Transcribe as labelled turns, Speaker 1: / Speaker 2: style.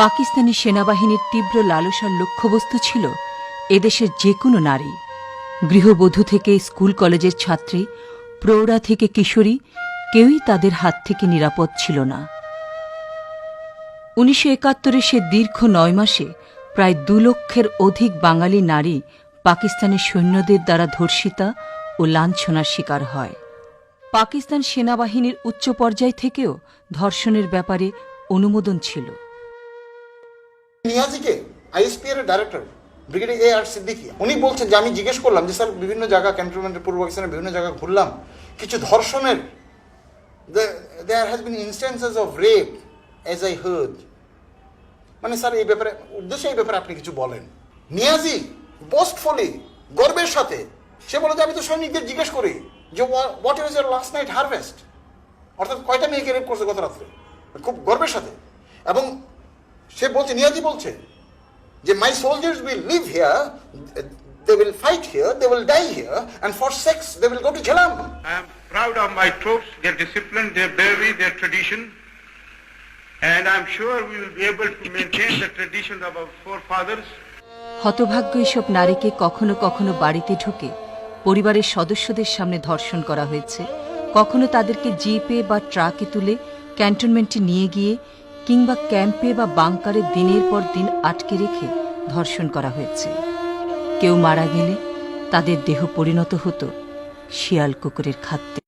Speaker 1: পাকিস্তানি সেনাবাহিনীর তীব্র লালসার লক্ষ্যবস্তু ছিল এদেশের যে কোনো নারী। গৃহবধূ থেকে স্কুল কলেজের ছাত্রী, প্রৌঢ়া থেকে কিশোরী, কেউই তাদের হাত থেকে নিরাপদ ছিল না। উনিশশো একাত্তরে সে দীর্ঘ নয় মাসে প্রায় দু লক্ষের অধিক বাঙালি নারী পাকিস্তানি সৈন্যদের দ্বারা ধর্ষিতা ও লাঞ্ছনার শিকার হয়। পাকিস্তান সেনাবাহিনীর উচ্চ পর্যায় থেকেও ধর্ষণের ব্যাপারে অনুমোদন ছিল।
Speaker 2: নিয়াজিকে আইএসপি এর director brigadier A R Siddiqui, উনি বলছেন যে, আমি জিজ্ঞেস করলাম যে, স্যার, বিভিন্ন জায়গা ক্যান্টনমেন্টের পূর্ব পাকিস্তানের বিভিন্ন জায়গা ঘুরলাম, কিছু ধর্ষণের there has been instances of rape as I heard মানে স্যার, এই ব্যাপারে, উদ্দেশ্যে এই ব্যাপারে আপনি কিছু বলেন। নিয়াজি বোস্টফুলি গর্বের সাথে, সে বলে যে, আমি তো সৈনিকদের জিজ্ঞেস করি যে what is your last night harvest অর্থাৎ কয়টা মেয়েকে রেপ করছে গত রাত্রে? খুব গর্বের সাথে। এবং সে বলছে নিয়াজি বলছে যে my soldiers will live here they will fight here they will die here and for sex they will go to Jhelum
Speaker 3: I am proud of my troops, their discipline, their bravery, their tradition. And I'm sure we will be able to maintain the traditions of our forefathers.
Speaker 1: হতভাগ্য এসব নারীকে কখনো কখনো বাড়িতে ঢুকে পরিবারের সদস্যদের সামনে ধর্ষণ করা হয়েছে কখনো তাদেরকে জিপে বা ট্রাকে তুলে ক্যান্টনমেন্টে নিয়ে গিয়ে কিংবা ক্যাম্পে বা বাংকারে দিনের পর দিন আটকে রেখে ধর্ষণ করা হয়েছে। কেউ মারা গেলে তাদের দেহ পরিণত হতো শিয়াল কুকুরের খাদ্যে।